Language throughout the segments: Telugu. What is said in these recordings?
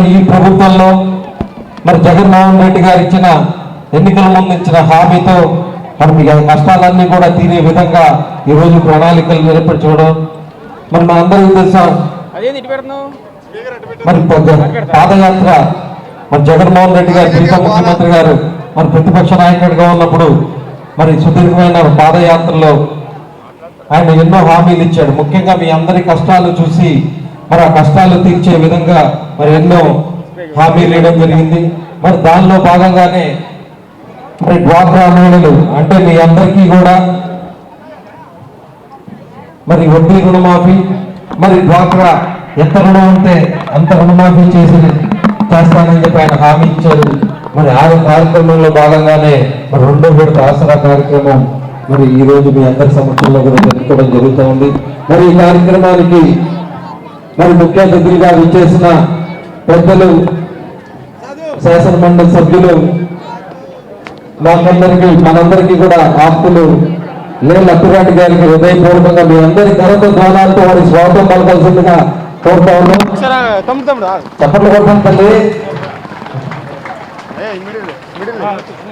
మరి ఈ ప్రభుత్వంలో మరి జగన్మోహన్ రెడ్డి గారు ఇచ్చిన ఎన్నికల ముందు ఇచ్చిన హామీతో మరి మీ కష్టాలన్నీ కూడా తీరే విధంగా ఈరోజు ప్రణాళికలు ఏర్పరచుకోవడం మరి మన అందరికీ తెలుసా మరి పాదయాత్ర. మరి జగన్మోహన్ రెడ్డి గారు ప్రీత ముఖ్యమంత్రి గారు మరి ప్రతిపక్ష నాయకుడిగా ఉన్నప్పుడు మరి సుదీర్ఘమైన పాదయాత్రలో ఆయన ఎన్నో హామీలు ఇచ్చాడు. ముఖ్యంగా మీ అందరి కష్టాలు చూసి మరి ఆ కష్టాలు తీర్చే విధంగా మరి ఎన్నో హామీలు ఇవ్వడం జరిగింది. మరి దానిలో భాగంగానే మరి డ్వాక్రా మహిళలు అంటే మీ అందరికీ కూడా మరి వడ్డీ రుణమాఫీ మరి డ్వాక్రా ఎంత రుణం ఉంటే అంత రుణమాఫీ చేసి చేస్తానని చెప్పి ఆయన హామీ ఇచ్చారు. మరి ఆ కార్యక్రమంలో భాగంగానే మరి రెండో విడత ఆసరా కార్యక్రమం మరి ఈ రోజు మీ అందరి సమక్షంలో కూడా జరుపుకోవడం జరుగుతూ ఉంది. మరి ఈ కార్యక్రమానికి మరి ముఖ్య అతిథులుగా విచ్చేసిన పెద్దలు శాసన మండలి సభ్యులు మాకందరికి మనందరికీ కూడా ఆప్తులు లేని లక్ష్మీరెడ్డి గారికి హృదయపూర్వకంగా మీ అందరి ఘనత ద్వారాలతో వారి స్వాగతం పలకాల్సిందిగా కోరుతా ఉన్నాం చప్పట్లు కొట్టండి తల్లి.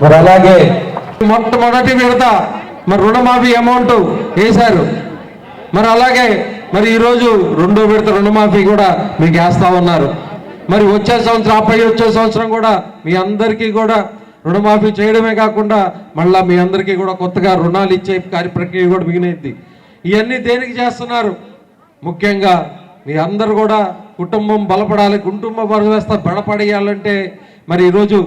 మరి అలాగే మొట్టమొదటి విడత మరి రుణమాఫీ అమౌంట్ వేశారు. మరి అలాగే మరి ఈరోజు రెండో విడత రుణమాఫీ కూడా మీకు వేస్తా ఉన్నారు. మరి వచ్చే సంవత్సరం ఆపై వచ్చే సంవత్సరం కూడా మీ అందరికీ కూడా రుణమాఫీ చేయడమే కాకుండా మళ్ళా మీ అందరికీ కూడా కొత్తగా రుణాలు ఇచ్చే కార్య ప్రక్రియ కూడా మిగిలింది ఇవన్నీ దేనికి చేస్తున్నారు? ముఖ్యంగా మీ అందరు కూడా కుటుంబం బలపడాలి కుటుంబ వ్యవస్థ బలపడేయాలంటే మరి ఈరోజు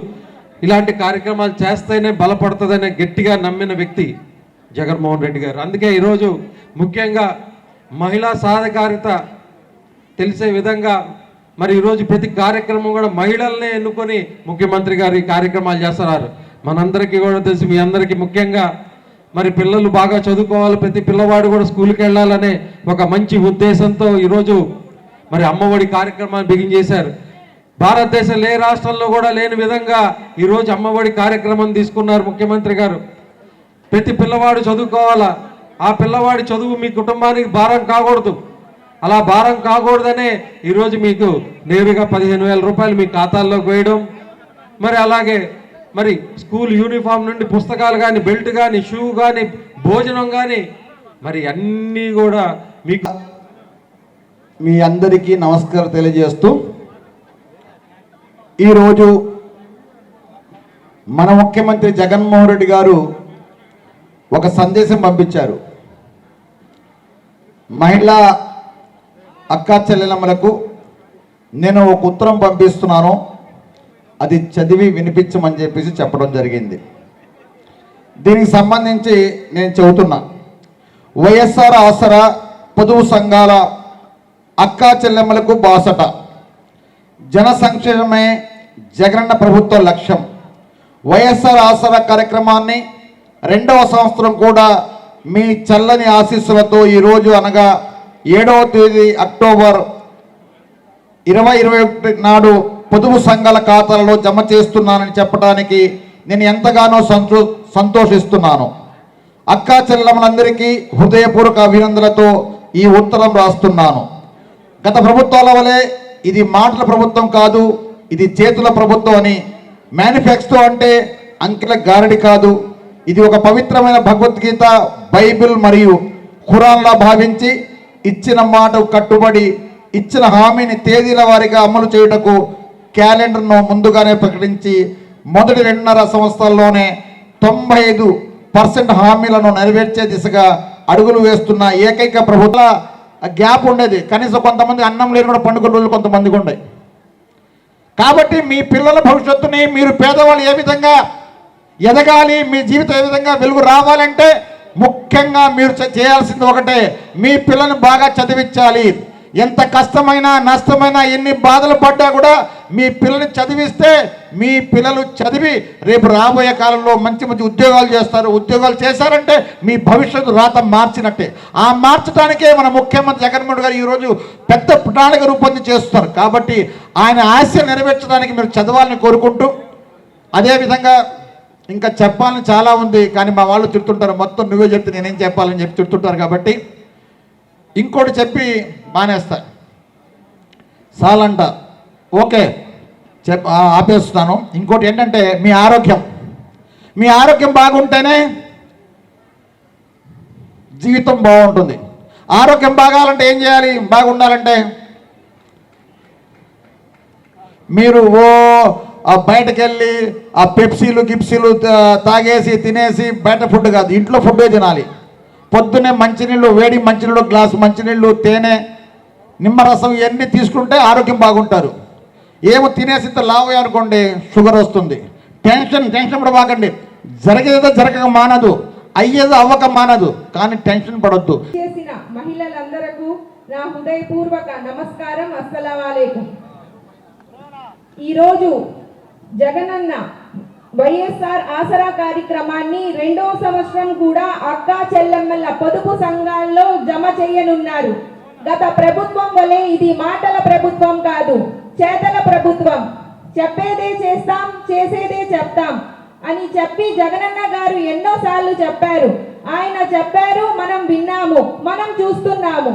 ఇలాంటి కార్యక్రమాలు చేస్తేనే బలపడుతుందనే గట్టిగా నమ్మిన వ్యక్తి జగన్మోహన్ రెడ్డి గారు. అందుకే ఈరోజు ముఖ్యంగా మహిళా సాధికారిత తెలిసే విధంగా మరి ఈరోజు ప్రతి కార్యక్రమం కూడా మహిళల్నే ఎన్నుకొని ముఖ్యమంత్రి గారు ఈ కార్యక్రమాలు చేస్తున్నారు. మనందరికీ కూడా తెలుసు మీ అందరికీ ముఖ్యంగా మరి పిల్లలు బాగా చదువుకోవాలి ప్రతి పిల్లవాడు కూడా స్కూల్కి వెళ్ళాలనే ఒక మంచి ఉద్దేశంతో ఈరోజు మరి అమ్మఒడి కార్యక్రమాన్ని బిగిన్ చేశారు. భారతదేశం ఏ రాష్ట్రంలో కూడా లేని విధంగా ఈరోజు అమ్మఒడి కార్యక్రమం తీసుకున్నారు ముఖ్యమంత్రి గారు. ప్రతి పిల్లవాడు చదువుకోవాలా? ఆ పిల్లవాడి చదువు మీ కుటుంబానికి భారం కాకూడదు. అలా భారం కాకూడదనే ఈరోజు మీకు నేరుగా పదిహేను వేల రూపాయలు మీ ఖాతాల్లోకి వేయడం మరి అలాగే మరి స్కూల్ యూనిఫామ్ నుండి పుస్తకాలు కానీ బెల్ట్ కానీ షూ కానీ భోజనం కానీ మరి అన్నీ కూడా మీకు మీ అందరికీ నమస్కారం తెలియజేస్తూ ఈరోజు మన ముఖ్యమంత్రి జగన్మోహన్ రెడ్డి గారు ఒక సందేశం పంపించారు. మహిళా అక్కా చెల్లెలమ్మలకు నేను ఒక ఉత్తరం పంపిస్తున్నాను. అది చదివి వినిపించమని చెప్పేసి చెప్పడం జరిగింది. దీనికి సంబంధించి నేను చెబుతున్నా. వైఎస్ఆర్ ఆసరా పొదుపు సంఘాల అక్కా చెల్లెమ్మలకు బాసట. జన సంక్షేమమే జగనన్న ప్రభుత్వ లక్ష్యం. వైఎస్ఆర్ ఆసరా కార్యక్రమాన్ని రెండవ సంవత్సరం కూడా మీ చల్లని ఆశీస్సులతో ఈరోజు అనగా ఏడవ తేదీ అక్టోబర్ ఇరవై ఇరవై ఒకటి నాడు పొదుపు సంఘాల ఖాతాలలో జమ చేస్తున్నానని చెప్పడానికి నేను ఎంతగానో సంతో సంతోషిస్తున్నాను. అక్కా చెల్లెమ్మలందరికీ హృదయపూర్వక అభినందనలతో ఈ ఉత్తరం రాస్తున్నాను. గత ప్రభుత్వాల వలె ఇది మాటల ప్రభుత్వం కాదు ఇది చేతుల ప్రభుత్వం అని మేనిఫెస్టో అంటే అంకెల గారడి కాదు. ఇది ఒక పవిత్రమైన భగవద్గీత బైబిల్ మరియు ఖురాన్లా భావించి ఇచ్చిన మాట కట్టుబడి ఇచ్చిన హామీని తేదీల వారీగా అమలు చేయుటకు క్యాలెండర్ను ముందుగానే ప్రకటించి మొదటి రెండున్నర సంవత్సరాల్లోనే తొంభై ఐదు పర్సెంట్ హామీలను నెరవేర్చే దిశగా అడుగులు వేస్తున్న ఏకైక ప్రభుత్వ గ్యాప్ ఉండేది. కనీసం కొంతమంది అన్నం లేని కూడా పండుగ రోజులు కొంతమందికి ఉండే. కాబట్టి మీ పిల్లల భవిష్యత్తుని మీరు పేదవాళ్ళు ఏ విధంగా ఎదగాలి మీ జీవితం ఏ విధంగా వెలుగు రావాలంటే ముఖ్యంగా మీరు చేయాల్సింది ఒకటే మీ పిల్లని బాగా చదివించాలి. ఎంత కష్టమైనా నష్టమైనా ఎన్ని బాధలు పడ్డా కూడా మీ పిల్లని చదివిస్తే మీ పిల్లలు చదివి రేపు రాబోయే కాలంలో మంచి మంచి ఉద్యోగాలు చేస్తారు. ఉద్యోగాలు చేశారంటే మీ భవిష్యత్తు రాత మార్చినట్టే. ఆ మార్చడానికే మన ముఖ్యమంత్రి జగన్మోహన్ గారు ఈరోజు పెద్ద ప్రణాళిక రూపొంది చేస్తారు కాబట్టి ఆయన ఆశ నెరవేర్చడానికి మీరు చదవాలని కోరుకుంటూ అదేవిధంగా ఇంకా చెప్పాలని చాలా ఉంది కానీ మా వాళ్ళు తిడుతుంటారు. మొత్తం నువ్వే చెప్తే నేనేం చెప్పాలని చెప్పి తిడుతుంటారు కాబట్టి ఇంకోటి చెప్పి మానేస్తా. సాలంట. ఓకే చెప్ ఆపేస్తున్నాను ఇంకోటి ఏంటంటే మీ ఆరోగ్యం. మీ ఆరోగ్యం బాగుంటేనే జీవితం బాగుంటుంది. ఆరోగ్యం బాగాలంటే ఏం చేయాలి? బాగుండాలంటే మీరు ఓ ఆ బయటకెళ్ళి ఆ పెప్సీలు గిప్సీలు తాగేసి తినేసి బయట ఫుడ్ కాదు ఇంట్లో ఫుడ్డే తినాలి. పొద్దున్నే మంచినీళ్ళు వేడి మంచినీళ్ళు గ్లాసు మంచినీళ్ళు తేనె నిమ్మరసం ఇవన్నీ తీసుకుంటే ఆరోగ్యం బాగుంటారు. ఏమో తినేసి ఇంత లావు అనుకోండి షుగర్ వస్తుంది. టెన్షన్ టెన్షన్ కూడా బాగండి. జరిగేదో జరగక మానదు అయ్యేదో అవ్వక మానదు కానీ టెన్షన్ పడొద్దు. చేసిన మహిళలందరకు నా హృదయపూర్వక నమస్కారం ఈరోజు జగనన్న వైఎస్ఆర్ ఆసరా కార్యక్రమాన్ని రెండో సంవత్సరం కూడా అక్కా చెల్లెమ్మల పొదుపు సంఘాల్లో జమ చేయనున్నారు. గత ప్రభుత్వం వలె ఇది మాటల ప్రభుత్వం కాదు చేతల ప్రభుత్వం. చెప్పేదే చేస్తాం చేసేదే చెప్తాం అని చెప్పి జగనన్న గారు ఎన్నోసార్లు చెప్పారు. ఆయన చెప్పారు మనం విన్నాము మనం చూస్తున్నాము.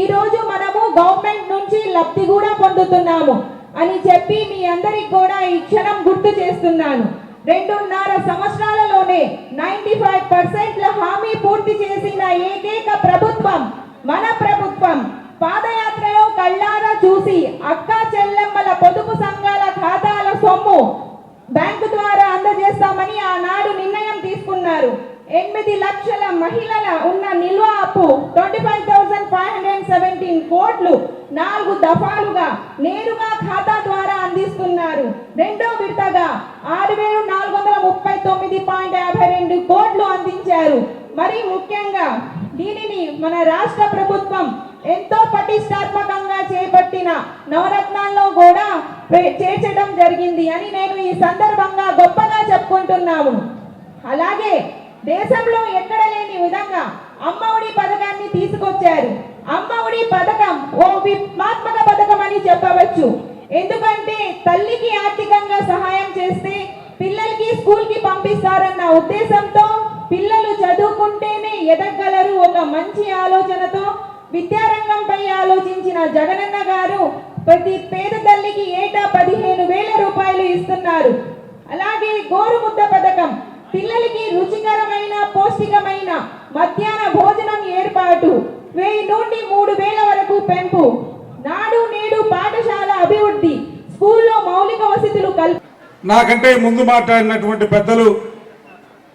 ఈ రోజు మనము గవర్నమెంట్ నుంచి లబ్ధి కూడా పొందుతున్నాము. అని చెప్పి మీ అందరికి కూడా ఈ క్షణం గుర్తు చేస్తున్నాను. రెండున్నర సంవత్సరాలలోనే నైన్టీ ఫైవ్ పర్సెంట్ల హామీ పూర్తి చేసిన ఏకైక ప్రభుత్వం మన ప్రభుత్వం. పాదయాత్రలో కళ్ళారా చూసి అక్కా చెల్లెమ్మల పొదుపు సంఘాల ఖాతాల సొమ్ము బ్యాంకు ద్వారా అందజేస్తామని ఆనాడు నిర్ణయం తీసుకున్నారు. ఎనిమిది లక్షల మహిళల ఉన్న నిల్వ అప్పు twenty five thousand five hundred seventeen కోట్లు నాలుగు దఫాలుగా నేరుగా ఖాతా ద్వారా అందిస్తున్నారు. రెండో విడతగా ఆరు వేలు నాలుగు వందల ముప్పై తొమ్మిది పాయింట్ యాభై రెండు కోట్లు అందించారు. మరి ముఖ్యంగా దీనిని మన రాష్ట్ర ప్రభుత్వం ఎంతో పటిష్టాత్మకంగా చేపట్టిన నవరత్నాల్లో కూడా చేర్చడం జరిగింది అని నేను ఈ సందర్భంగా గొప్పగా చెప్పుకుంటున్నాము. అలాగే దేశంలో ఎక్కడ లేని విధంగా అమ్మఒడి పథకాన్ని తీసుకొచ్చారు. అమ్మఒడి పథకం ఓ విప్లవాత్మక పథకం అని చెప్పవచ్చు. ఎందుకంటే తల్లికి ఆర్థికంగా సహాయం చేస్తే పిల్లలకి స్కూల్కి పంపిస్తారన్న ఉద్దేశంతో పిల్లలు చదువుకుంటేనే ఎదగలరు ఒక మంచి ఆలోచనతో విద్యారంగంపై ఆలోచించిన జగనన్న గారు ప్రతి పేద తల్లికి ఏటా పదిహేను వేల రూపాయలు ఇస్తున్నారు. అలాగే గోరుముద్ద పథకం పిల్లలకి రుచికరమైన పౌష్టికమైన మధ్యాహ్న భోజనం ఏర్పాటు. వెయ్యి నుండి మూడు వేల వరకు పెంపు. నాడు నేడు పాఠశాల అభివృద్ధి. స్కూల్లో మౌలిక వసతులు కల్ప నాకంటే ముందు మాట్లాడినటువంటి పెద్దలు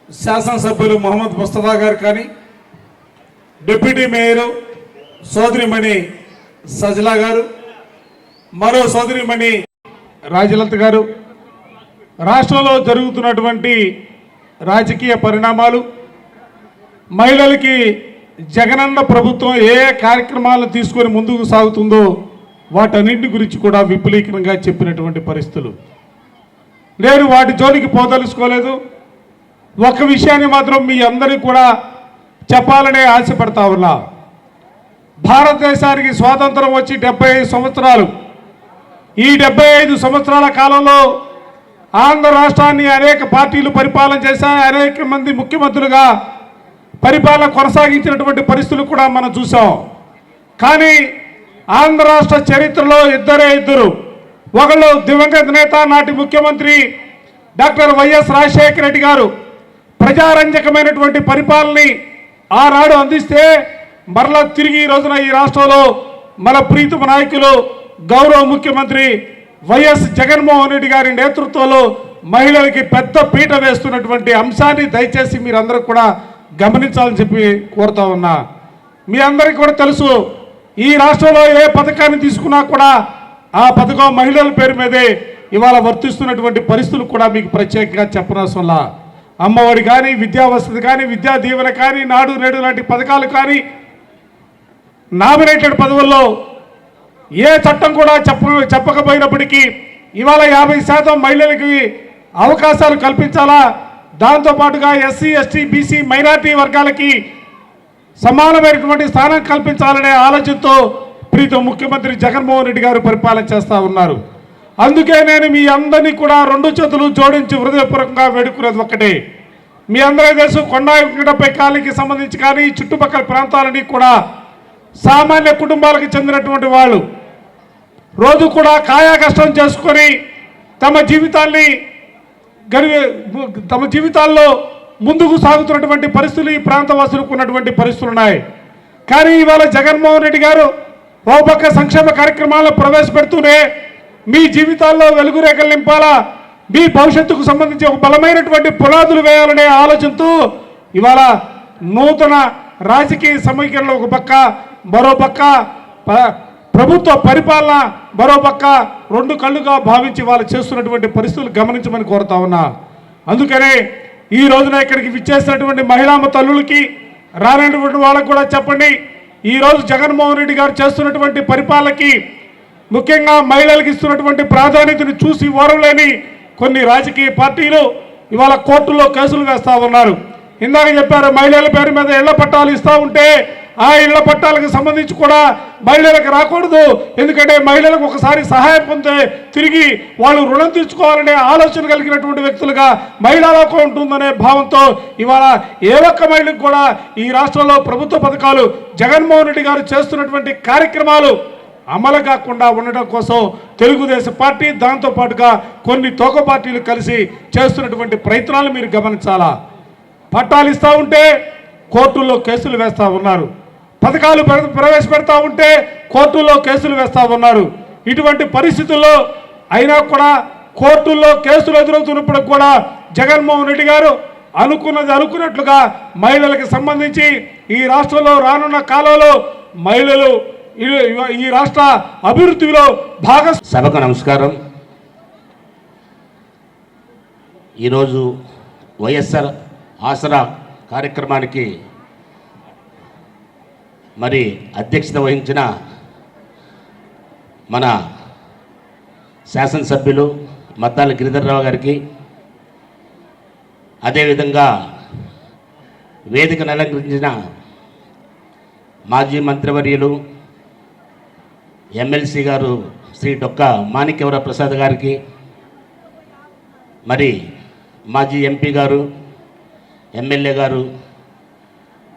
శాసనసభ్యులు మొహమ్మద్ ముస్తఫా గారు కానీ డిప్యూటీ మేయరు సోదరిమణి సజలా గారు మరో సోదరిమణి రాజలత గారు. రాష్ట్రంలో జరుగుతున్నటువంటి రాజకీయ పరిణామాలు మహిళలకి జగనన్న ప్రభుత్వం ఏ కార్యక్రమాలను తీసుకొని ముందుకు సాగుతుందో వాటన్నింటి గురించి కూడా విపులీకరంగా చెప్పినటువంటి పరిస్థితులు. నేను వాటి జోలికి పోదలుచుకోలేదు. ఒక విషయాన్ని మాత్రం మీ అందరికీ కూడా చెప్పాలనే ఆశపడతా ఉన్నా. భారతదేశానికి స్వాతంత్రం వచ్చి డెబ్బై ఐదు సంవత్సరాలు. ఈ డెబ్బై ఐదు సంవత్సరాల కాలంలో ఆంధ్ర రాష్ట్రాన్ని అనేక పార్టీలు పరిపాలన చేశాయి అనేక మంది ముఖ్యమంత్రులుగా పరిపాలన కొనసాగించినటువంటి పరిస్థితులు కూడా మనం చూసాం కానీ ఆంధ్ర రాష్ట్ర చరిత్రలో ఇద్దరే ఇద్దరు. ఒకళ్ళు దివంగత నేత నాటి ముఖ్యమంత్రి డాక్టర్ వైఎస్ రాజశేఖర రెడ్డి గారు. ప్రజారంజకమైనటువంటి పరిపాలనని ఆనాడు అందిస్తే మరలా తిరిగి ఈ రోజున ఈ రాష్ట్రంలో మన ప్రీతమ నాయకులు గౌరవ ముఖ్యమంత్రి వైఎస్ జగన్మోహన్ రెడ్డి గారి నేతృత్వంలో మహిళలకి పెద్ద పీట వేస్తున్నటువంటి అంశాన్ని దయచేసి మీరందరూ కూడా గమనించాలని చెప్పి కోరుతా ఉన్నా. మీ అందరికీ కూడా తెలుసు ఈ రాష్ట్రంలో ఏ పథకాన్ని తీసుకున్నా కూడా ఆ పథకం మహిళల పేరు మీదే ఇవాళ వర్తిస్తున్నటువంటి పరిస్థితులు కూడా మీకు ప్రత్యేకంగా చెప్పనవసరంలా అమ్మఒడి కానీ విద్యా వసతి కానీ విద్యా దీవెన కానీ నాడు నేడు లాంటి పథకాలు కానీ నామినేటెడ్ పదవుల్లో ఏ చట్టం కూడా చెప్ప చెప్పకపోయినప్పటికీ ఇవాళ యాభై శాతం మహిళలకి అవకాశాలు కల్పించాలా? దాంతోపాటుగా ఎస్సీ ఎస్టీ బీసీ మైనార్టీ వర్గాలకి సమానమైనటువంటి స్థానం కల్పించాలనే ఆలోచనతో ప్రీతం ముఖ్యమంత్రి జగన్మోహన్ రెడ్డి గారు పరిపాలన చేస్తూ ఉన్నారు. అందుకే నేను మీ అందరినీ కూడా రెండు చేతులు జోడించి హృదయపూర్వకంగా వేడుకునేది ఒక్కటే. మీ అందరూ తెలుసు కొండా వెంకటపై కాలికి సంబంధించి కానీ చుట్టుపక్కల ప్రాంతాలని కూడా సామాన్య కుటుంబాలకు చెందినటువంటి వాళ్ళు రోజు కూడా కాయా కష్టం చేసుకొని తమ జీవితాల్ని గరి తమ జీవితాల్లో ముందుకు సాగుతున్నటువంటి పరిస్థితులు ఈ ప్రాంతవాసులకు ఉన్నటువంటి పరిస్థితులు ఉన్నాయి. కానీ ఇవాళ జగన్మోహన్ రెడ్డి గారు ఓ పక్క సంక్షేమ కార్యక్రమాలను ప్రవేశపెడుతూనే మీ జీవితాల్లో వెలుగురేఖలు నింపాలా మీ భవిష్యత్తుకు సంబంధించి ఒక బలమైనటువంటి పునాదులు వేయాలనే ఆలోచనతో ఇవాళ నూతన రాజకీయ సమీకరణలు ఒక పక్క మరో పక్క ప్రభుత్వ పరిపాలన మరోపక్క రెండు కళ్ళుగా భావించి వాళ్ళు చేస్తున్నటువంటి పరిస్థితులు గమనించమని కోరుతా ఉన్నా. అందుకనే ఈ రోజున ఇక్కడికి విచ్చేసినటువంటి మహిళా తల్లులకి రానటువంటి వాళ్ళకు కూడా చెప్పండి. ఈ రోజు జగన్మోహన్ రెడ్డి గారు చేస్తున్నటువంటి పరిపాలనకి ముఖ్యంగా మహిళలకు ఇస్తున్నటువంటి ప్రాధాన్యతను చూసి ఓరలేని కొన్ని రాజకీయ పార్టీలు ఇవాళ కోర్టులో కేసులు వేస్తూ ఉన్నారు. ఇందాక చెప్పారు మహిళల పేరు మీద ఇళ్ళ పట్టాలు ఇస్తూ ఉంటే ఆ ఇళ్ళ పట్టాలకు సంబంధించి కూడా మహిళలకు రాకూడదు. ఎందుకంటే మహిళలకు ఒకసారి సహాయం పొందితే తిరిగి వాళ్ళు రుణం తీర్చుకోవాలనే ఆలోచన కలిగినటువంటి వ్యక్తులుగా మహిళా లోకం ఉంటుందనే భావంతో ఇవాళ ఏ ఒక్క మహిళకు కూడా ఈ రాష్ట్రంలో ప్రభుత్వ పథకాలు జగన్మోహన్ రెడ్డి గారు చేస్తున్నటువంటి కార్యక్రమాలు అమలు కాకుండా ఉండడం కోసం తెలుగుదేశం పార్టీ దాంతో పాటుగా కొన్ని తోక పార్టీలు కలిసి చేస్తున్నటువంటి ప్రయత్నాలు మీరు గమనించాలా? పట్టాలు ఇస్తూ ఉంటే కోర్టుల్లో కేసులు వేస్తూ ఉన్నారు. పథకాలు ప్ర- ప్రవేశపెడతా ఉంటే కోర్టుల్లో కేసులు వేస్తా ఉన్నారు. ఇటువంటి పరిస్థితుల్లో అయినా కూడా కోర్టుల్లో కేసులు ఎదురవుతున్నప్పుడు కూడా జగన్మోహన్ రెడ్డి గారు అనుకున్నది అనుకున్నట్లుగా మహిళలకు సంబంధించి ఈ రాష్ట్రంలో రానున్న కాలంలో మహిళలు ఈ- ఈ రాష్ట్ర అభివృద్ధిలో భాగ సభకు నమస్కారం. ఈరోజు వైఎస్ఆర్ ఆసరా కార్యక్రమానికి మరి అధ్యక్షత వహించిన మన శాసనసభ్యులు మత్తాల గిరిధర్రావు గారికి అదేవిధంగా వేదికను అలంకరించిన మాజీ మంత్రివర్యులు ఎమ్మెల్సీ గారు శ్రీ డొక్క మాణిక్యవర ప్రసాద్ గారికి మరి మాజీ ఎంపీ గారు ఎమ్మెల్యే గారు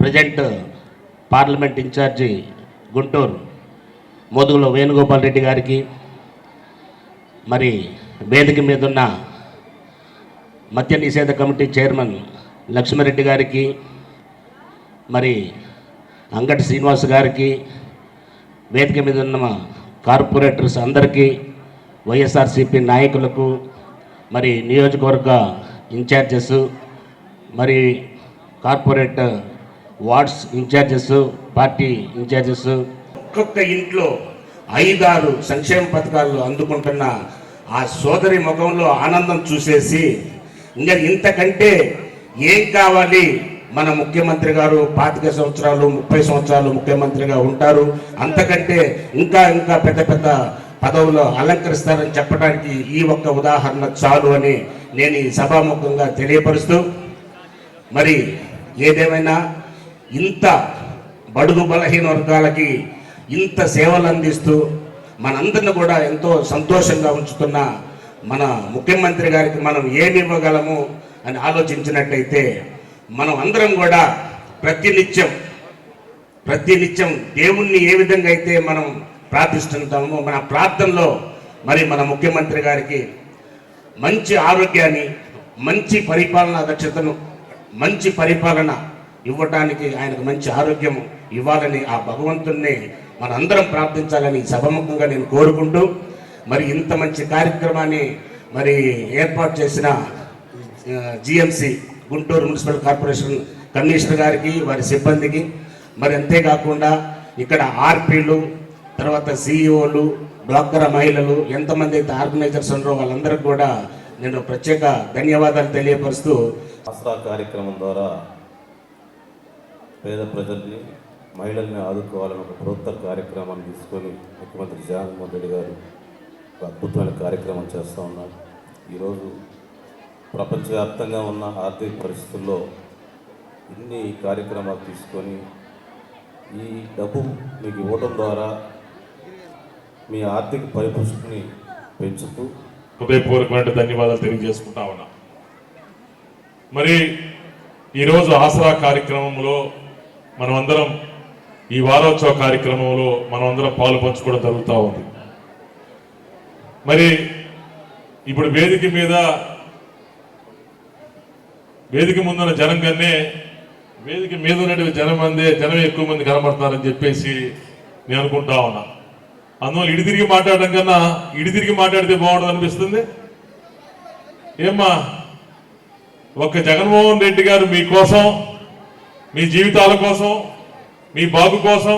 present parliament incharge Guntur Modugula Venugopal Reddy గారికి మరి వేదిక మీద ఉన్న మద్య నిషేధ కమిటీ చైర్మన్ లక్ష్మారెడ్డి గారికి మరి అంగటి శ్రీనివాస్ గారికి వేదిక మీద ఉన్న కార్పొరేటర్స్ అందరికీ వైఎస్ఆర్సిపి నాయకులకు మరి నియోజకవర్గ ఇన్ఛార్జెస్ మరి corporate wards incharges party incharges. ఒక్కొక్క ఇంట్లో ఐదారు సంక్షేమ పథకాలు అందుకుంటున్న ఆ సోదరి ముఖంలో ఆనందం చూసేసి ఇంకా ఇంతకంటే ఏం కావాలి? మన ముఖ్యమంత్రి గారు పాతిక సంవత్సరాలు ముప్పై సంవత్సరాలు ముఖ్యమంత్రిగా ఉంటారు. అంతకంటే ఇంకా ఇంకా పెద్ద పెద్ద పదవులు అలంకరిస్తారని చెప్పడానికి ఈ ఒక్క ఉదాహరణ చాలు అని నేను ఈ సభాముఖంగా తెలియపరుస్తూ మరి ఏదేమైనా ఇంత బడుగు బలహీన వర్గాలకి ఇంత సేవలు అందిస్తూ మనందరిని కూడా ఎంతో సంతోషంగా ఉంచుతున్న మన ముఖ్యమంత్రి గారికి మనం ఏమి ఇవ్వగలము అని ఆలోచించినట్టయితే మనం అందరం కూడా ప్రతినిత్యం ప్రతినిత్యం దేవుణ్ణి ఏ విధంగా అయితే మనం ప్రార్థిస్తుంటామో మన ప్రార్థనలో మరి మన ముఖ్యమంత్రి గారికి మంచి ఆరోగ్యాన్ని మంచి పరిపాలన దక్షతను మంచి పరిపాలన ఇవ్వటానికి ఆయనకు మంచి ఆరోగ్యం ఇవ్వాలని ఆ భగవంతుణ్ణి మనందరం ప్రార్థించాలని సభముఖంగా నేను కోరుకుంటూ మరి ఇంత మంచి కార్యక్రమాన్ని మరి ఏర్పాటు చేసిన GMC Guntur municipal corporation commissioner గారికి వారి సిబ్బందికి మరి అంతేకాకుండా ఇక్కడ ఆర్పీలు తర్వాత సిఇఓలు డ్వాక్రా మహిళలు ఎంతమంది అయితే ఆర్గనైజర్స్ ఉన్నారో వాళ్ళందరికీ కూడా నేను ప్రత్యేక ధన్యవాదాలు తెలియపరుస్తూ ఆసరా కార్యక్రమం ద్వారా పేద ప్రజల్ని మహిళల్ని ఆదుకోవాలని ఒక బృహత్తర కార్యక్రమాన్ని తీసుకొని ముఖ్యమంత్రి జగన్మోహన్ రెడ్డి గారు ఒక అద్భుతమైన కార్యక్రమం చేస్తూ ఉన్నారు. ఈరోజు ప్రపంచవ్యాప్తంగా ఉన్న ఆర్థిక పరిస్థితుల్లో ఇన్ని కార్యక్రమాలు తీసుకొని ఈ డబ్బు మీకు ఇవ్వడం ద్వారా మీ ఆర్థిక పరిపుష్టిని పెంచుతూ హృదయపూర్వకమైన ధన్యవాదాలు తెలియజేసుకుంటా ఉన్నా. మరి ఈరోజు ఆసరా కార్యక్రమంలో మనమందరం ఈ వారోత్సవ కార్యక్రమంలో మనమందరం పాలు పంచుకోవడం జరుగుతూ ఉంది. మరి ఇప్పుడు వేదిక మీద వేదిక ముందున్న జనం కన్నే వేదిక మీద ఉన్నటువంటి జనం అందే జనం ఎక్కువ మంది కనబడుతున్నారని చెప్పేసి నేను అనుకుంటా ఉన్నా. అందువల్ల ఇడి తిరిగి మాట్లాడడం కన్నా ఇడి తిరిగి మాట్లాడితే బాగుంటుంది అనిపిస్తుంది? ఏమ్మా ఒక్క జగన్మోహన్ రెడ్డి గారు మీకోసం మీ జీవితాల కోసం మీ బాబు కోసం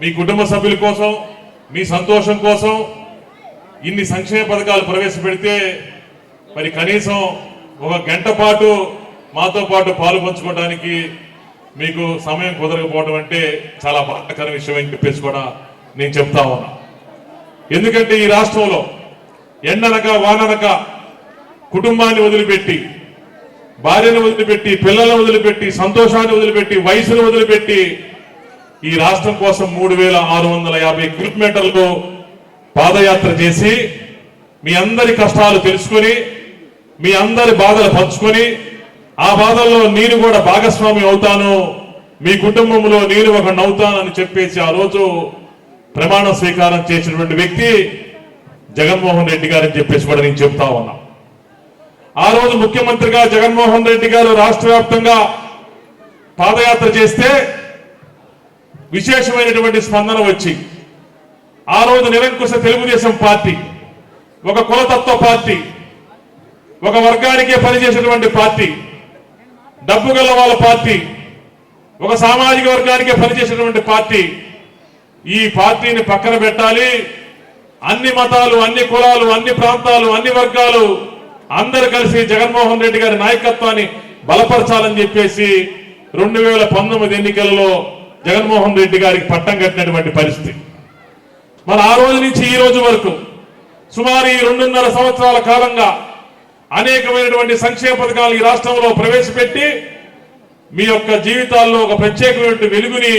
మీ కుటుంబ సభ్యుల కోసం మీ సంతోషం కోసం ఇన్ని సంక్షేమ పథకాలు ప్రవేశపెడితే మరి కనీసం ఒక గంట పాటు మాతో పాటు పాలు పంచుకోవడానికి మీకు సమయం కుదరకపోవడం అంటే చాలా బాధాకర విషయం అని చెప్పేసి కూడా నేను చెప్తా ఉన్నా. ఎందుకంటే ఈ రాష్ట్రంలో ఎండనక వాననక కుటుంబాన్ని వదిలిపెట్టి భార్యను వదిలిపెట్టి పిల్లలను వదిలిపెట్టి సంతోషాన్ని వదిలిపెట్టి వయసును వదిలిపెట్టి ఈ రాష్ట్రం కోసం మూడు వేల ఆరు వందల యాభై కిలోమీటర్లు పాదయాత్ర చేసి మీ అందరి కష్టాలు తెలుసుకొని మీ అందరి బాధలు పంచుకొని ఆ బాధల్లో నేను కూడా భాగస్వామి అవుతాను మీ కుటుంబంలో నేను ఒక నవ్వుతానని చెప్పేసి ఆ రోజు ప్రమాణ స్వీకారం చేసినటువంటి వ్యక్తి జగన్మోహన్ రెడ్డి గారని చెప్పేసి కూడా నేను చెప్తా ఉన్నా. ఆ రోజు ముఖ్యమంత్రిగా జగన్మోహన్ రెడ్డి గారు రాష్ట్ర వ్యాప్తంగా పాదయాత్ర చేస్తే విశేషమైనటువంటి స్పందన వచ్చి ఆ రోజు నిరంకుశ తెలుగుదేశం పార్టీ ఒక కులతత్వ పార్టీ ఒక వర్గానికే పనిచేసేటువంటి పార్టీ డబ్బు గల వాళ్ళ పార్టీ ఒక సామాజిక వర్గానికే పనిచేసేటువంటి పార్టీ ఈ పార్టీని పక్కన పెట్టాలి. అన్ని మతాలు అన్ని కులాలు అన్ని ప్రాంతాలు అన్ని వర్గాలు అందరు కలిసి జగన్మోహన్ రెడ్డి గారి నాయకత్వాన్ని బలపరచాలని చెప్పేసి రెండు వేల పంతొమ్మిది ఎన్నికలలో జగన్మోహన్ రెడ్డి గారికి పట్టం కట్టినటువంటి పరిస్థితి. మరి ఆ రోజు నుంచి ఈ రోజు వరకు సుమారు ఈ రెండున్నర సంవత్సరాల కాలంగా అనేకమైనటువంటి సంక్షేమ పథకాలు ఈ రాష్ట్రంలో ప్రవేశపెట్టి మీ యొక్క జీవితాల్లో ఒక ప్రత్యేకమైనటువంటి వెలుగుని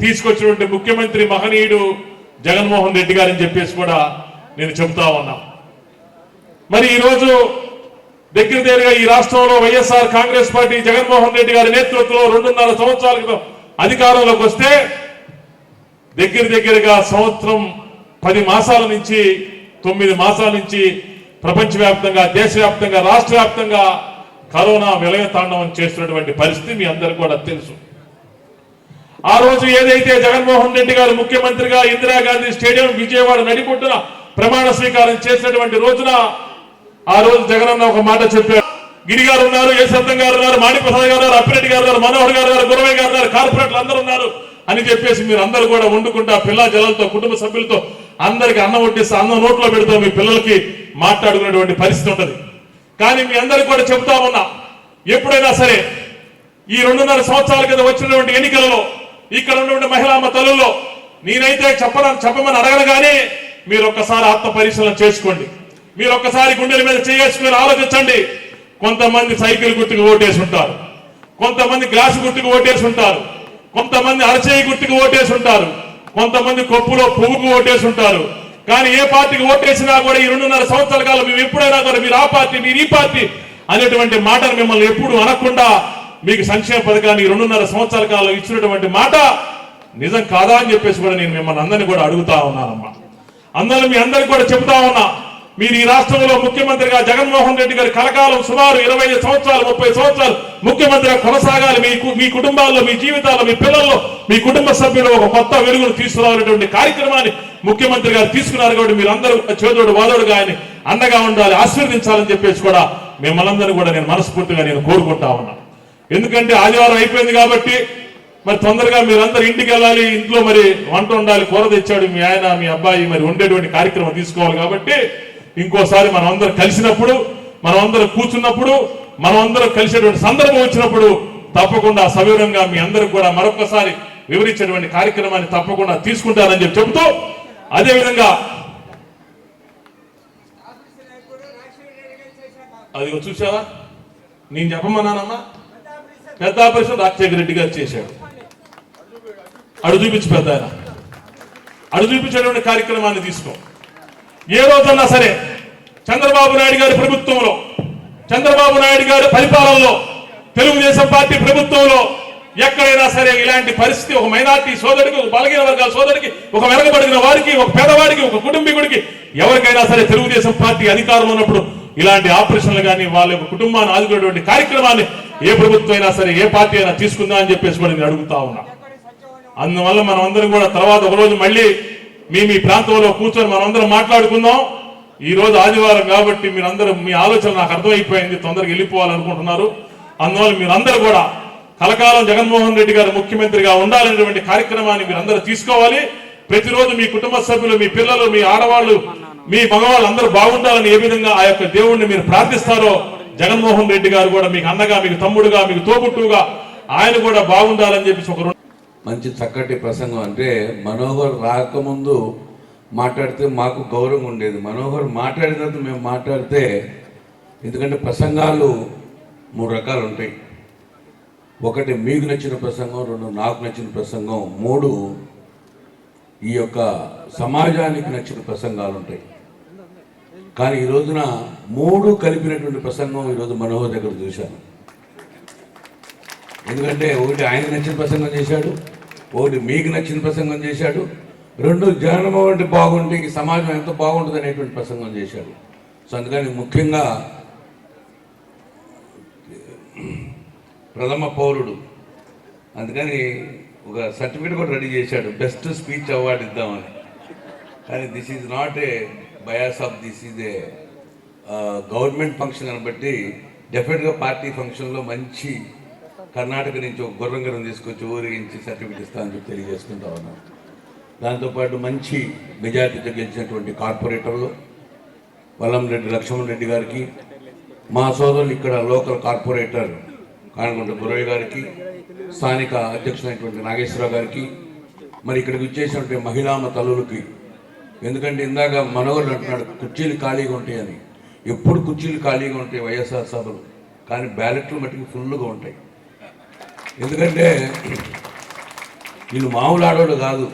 తీసుకొచ్చినటువంటి ముఖ్యమంత్రి మహనీయుడు జగన్మోహన్ రెడ్డి గారని చెప్పేసి కూడా నేను చెబుతా ఉన్నా. మరి ఈరోజు దగ్గర దగ్గరగా ఈ రాష్ట్రంలో YSR Congress party Jaganmohan Reddy గారి నేతృత్వంలో రెండున్నర సంవత్సరాల క్రితం అధికారంలోకి వస్తే దగ్గర దగ్గరగా సంవత్సరం పది మాసాల నుంచి తొమ్మిది మాసాల నుంచి ప్రపంచవ్యాప్తంగా దేశవ్యాప్తంగా రాష్ట్ర వ్యాప్తంగా కరోనా విలయ తాండవం చేస్తున్నటువంటి పరిస్థితి మీ అందరికీ కూడా తెలుసు. ఆ రోజు ఏదైతే జగన్మోహన్ రెడ్డి గారు ముఖ్యమంత్రిగా ఇందిరాగాంధీ స్టేడియం విజయవాడ నడిపొట్టున ప్రమాణ స్వీకారం చేసినటువంటి రోజున ఆ రోజు జగనన్న ఒక మాట చెప్పారు గిరి గారు ఉన్నారు యశ్వంతం గారు ఉన్నారు మాణిప్రసాద్ గారు ఉన్నారు అప్పిరెడ్డి గారు ఉన్నారు మనోహర్ గారు గారు గురవయ్య గారు ఉన్నారు కార్పొరేట్లు అందరూ ఉన్నారు అని చెప్పేసి మీరు అందరూ కూడా వండుకుంటా పిల్ల జలాలతో కుటుంబ సభ్యులతో అందరికి అన్నం వడ్డిస్తా అన్నం నోట్లో పెడుతూ మీ పిల్లలకి మాట్లాడుకునేటువంటి పరిస్థితి ఉంటుంది. కానీ మీ అందరికి కూడా చెబుతా ఉన్నా ఎప్పుడైనా సరే ఈ రెండున్నర సంవత్సరాల కింద వచ్చినటువంటి ఎన్నికలలో ఇక్కడ ఉన్నటువంటి మహిళా తల్లుల్లో నేనైతే చెప్పను చెప్పమని అడగను కానీ మీరు ఒక్కసారి ఆత్మ పరిశీలన చేసుకోండి. మీరు ఒక్కసారి గుండెల మీద చేసుకుని ఆలోచించండి. కొంతమంది సైకిల్ గుర్తుకు ఓటేసి ఉంటారు. కొంతమంది గ్లాసు గుర్తుకు ఓటేసి ఉంటారు. కొంతమంది అరచేయి గుర్తుకు ఓటేసి ఉంటారు. కొంతమంది కొప్పులో పువ్వుకు ఓటేసి ఉంటారు. కానీ ఏ పార్టీకి ఓటేసినా కూడా ఈ రెండున్నర సంవత్సరాల కాలం మేము ఎప్పుడైనా కూడా మీరు ఆ పార్టీ మీరు ఈ పార్టీ అనేటువంటి మాటను మిమ్మల్ని ఎప్పుడు అనకుండా మీకు సంక్షేమ పథకాన్ని రెండున్నర సంవత్సరాల కాలం ఇచ్చినటువంటి మాట నిజం కాదా అని చెప్పేసి కూడా నేను మిమ్మల్ని అందరినీ కూడా అడుగుతా ఉన్నానమ్మా. అందరూ మీ అందరికి కూడా చెబుతా ఉన్నా. మీరు ఈ రాష్ట్రంలో ముఖ్యమంత్రిగా జగన్మోహన్ రెడ్డి గారి కలకాలం సుమారు ఇరవై ఐదు సంవత్సరాలు ముప్పై సంవత్సరాలు ముఖ్యమంత్రిగా కొనసాగాలి. మీ కు- మీ కుటుంబాల్లో మీ జీవితాల్లో మీ పిల్లల్లో మీ కుటుంబ సభ్యులు ఒక కొత్త వెలుగును తీసుకురావాలనేటువంటి కార్యక్రమాన్ని ముఖ్యమంత్రి గారు తీసుకున్నారు కాబట్టి మీరు అందరూ చేదోడు వాదోడుగా ఆయన అండగా ఉండాలి ఆశీర్వదించాలని చెప్పేసి కూడా మిమ్మల్ని కూడా నేను మనస్ఫూర్తిగా నేను కోరుకుంటా ఉన్నా. ఎందుకంటే ఆదివారం అయిపోయింది కాబట్టి మరి తొందరగా మీరందరూ ఇంటికి వెళ్ళాలి ఇంట్లో మరి వంట ఉండాలి కూర తెచ్చాడు మీ ఆయన మీ అబ్బాయి మరి ఉండేటువంటి కార్యక్రమం తీసుకోవాలి కాబట్టి ఇంకోసారి మనం అందరం కలిసినప్పుడు మనం అందరం కూర్చున్నప్పుడు మనం అందరం కలిసేటువంటి సందర్భం వచ్చినప్పుడు తప్పకుండా సవివరంగా మీ అందరికి కూడా మరొకసారి వివరించేటువంటి కార్యక్రమాన్ని తప్పకుండా తీసుకుంటారని చెప్పి చెబుతూ అదేవిధంగా అది చూసావా నేను చెప్పమన్నానమ్మా. పెద్ద ఆపరేషన్ రాజశేఖర రెడ్డి గారు చేశాడు. అడు చూపించి పెద్ద ఆయన అడు చూపించేటువంటి కార్యక్రమాన్ని తీసుకో. ఏ రోజన్నా సరే చంద్రబాబు నాయుడు గారి ప్రభుత్వంలో చంద్రబాబు నాయుడు గారి పరిపాలనలో తెలుగుదేశం పార్టీ ప్రభుత్వంలో ఎక్కడైనా సరే ఇలాంటి పరిస్థితి ఒక మైనార్టీ సోదరుడికి ఒక బలగిన వర్గాల సోదరికి ఒక వెనకబడిన వారికి ఒక పేదవాడికి ఒక కుటుంబీకుడికి ఎవరికైనా సరే తెలుగుదేశం పార్టీ అధికారంలో ఉన్నప్పుడు ఇలాంటి ఆపరేషన్లు కానీ వాళ్ళ యొక్క కుటుంబాన్ని ఆదుకునేటువంటి కార్యక్రమాన్ని ఏ ప్రభుత్వం అయినా సరే ఏ పార్టీ అయినా తీసుకుందా అని చెప్పేసి కూడా నేను అడుగుతా ఉన్నా. అందువల్ల మనం అందరం కూడా తర్వాత ఒక రోజు మళ్ళీ మీ మీ ప్రాంతంలో కూర్చొని మనందరం అందరం మాట్లాడుకుందాం. ఈ రోజు ఆదివారం కాబట్టి మీరందరూ మీ ఆలోచన నాకు అర్థమైపోయింది తొందరగా వెళ్ళిపోవాలనుకుంటున్నారు. అందువల్ల మీరందరూ కూడా కలకాలం జగన్మోహన్ రెడ్డి గారు ముఖ్యమంత్రిగా ఉండాలనేటువంటి కార్యక్రమాన్ని మీరందరూ తీసుకోవాలి. ప్రతిరోజు మీ కుటుంబ సభ్యులు మీ పిల్లలు మీ ఆడవాళ్ళు మీ మగవాళ్ళు అందరూ బాగుండాలని ఏ విధంగా ఆ యొక్క దేవుణ్ణి మీరు ప్రార్థిస్తారో జగన్మోహన్ రెడ్డి గారు కూడా మీకు అన్నగా మీకు తమ్ముడుగా మీకు తోబుట్టుగా ఆయన కూడా బాగుండాలని చెప్పేసి ఒక మంచి చక్కటి ప్రసంగం అంటే మనోహర్ రాకముందు మాట్లాడితే మాకు గౌరవం ఉండేది. మనోహర్ మాట్లాడిన తర్వాత మేము మాట్లాడితే ఎందుకంటే ప్రసంగాలు మూడు రకాలు ఉంటాయి. ఒకటి మీకు నచ్చిన ప్రసంగం రెండు నాకు నచ్చిన ప్రసంగం మూడు ఈ యొక్క సమాజానికి నచ్చిన ప్రసంగాలు ఉంటాయి. కానీ ఈ రోజున మూడు కలిపినటువంటి ప్రసంగం ఈరోజు మనోహర్ దగ్గర చూశాను. ఎందుకంటే ఒకటి ఆయన నచ్చిన ప్రసంగం చేశాడు ఒకటి మీకు నచ్చిన ప్రసంగం చేశాడు. రెండు జగన్మోహన్ రెడ్డి బాగుంటే ఈ సమాజం ఎంత బాగుంటుంది అనేటువంటి ప్రసంగం చేశాడు. సో అందుకని ముఖ్యంగా ప్రథమ పౌరుడు. అందుకని ఒక సర్టిఫికేట్ కూడా రెడీ చేశాడు. బెస్ట్ స్పీచ్ అవార్డు ఇద్దామని. కానీ this is not a bias of this is a government function అని బట్టి డెఫినెట్గా పార్టీ ఫంక్షన్లో మంచి కర్ణాటక నుంచి ఒక గుర్రంగరం తీసుకొచ్చి ఊరేగించి సర్టిఫికేట్ ఇస్తామని చెప్పి తెలియజేసుకుంటా ఉన్నాం. దాంతోపాటు మంచి మెజార్టీతో గెలిచినటువంటి కార్పొరేటర్లు వల్లంరెడ్డి లక్ష్మణ్ రెడ్డి గారికి మా సోదరులు ఇక్కడ లోకల్ కార్పొరేటర్ కానగుంట గురయ్య గారికి స్థానిక అధ్యక్షులైనటువంటి నాగేశ్వరరావు గారికి మరి ఇక్కడికి వచ్చేసినటువంటి మహిళామ తల్లులకి. ఎందుకంటే ఇందాక మనోహర్ అంటున్నాడు కుర్చీలు ఖాళీగా ఉంటాయని. ఎప్పుడు కుర్చీలు ఖాళీగా ఉంటాయి వైఎస్ఆర్ సభలు? కానీ బ్యాలెట్లు మట్టుకు ఫుల్గా ఉంటాయి. ఎందుకంటే నేను మామూలు ఆడవాళ్ళు కాదు.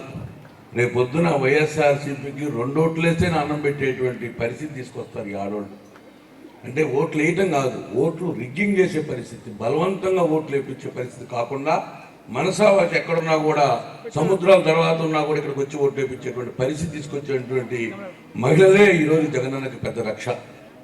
రేపు పొద్దున వైఎస్ఆర్సీపీకి రెండు ఓట్లు వేస్తే అన్నం పెట్టేటువంటి పరిస్థితి తీసుకొస్తారు ఈ ఆడవాళ్ళు. అంటే ఓట్లు వేయటం కాదు ఓట్లు రిగ్గింగ్ చేసే పరిస్థితి బలవంతంగా ఓట్లు వేయించే పరిస్థితి కాకుండా మనసావాసి ఎక్కడున్నా కూడా సముద్రాల తర్వాత ఉన్నా కూడా ఇక్కడికి వచ్చి ఓట్లు వేయించేటువంటి పరిస్థితి తీసుకొచ్చేటువంటి మహిళలే ఈరోజు జగనన్నకి పెద్ద రక్ష.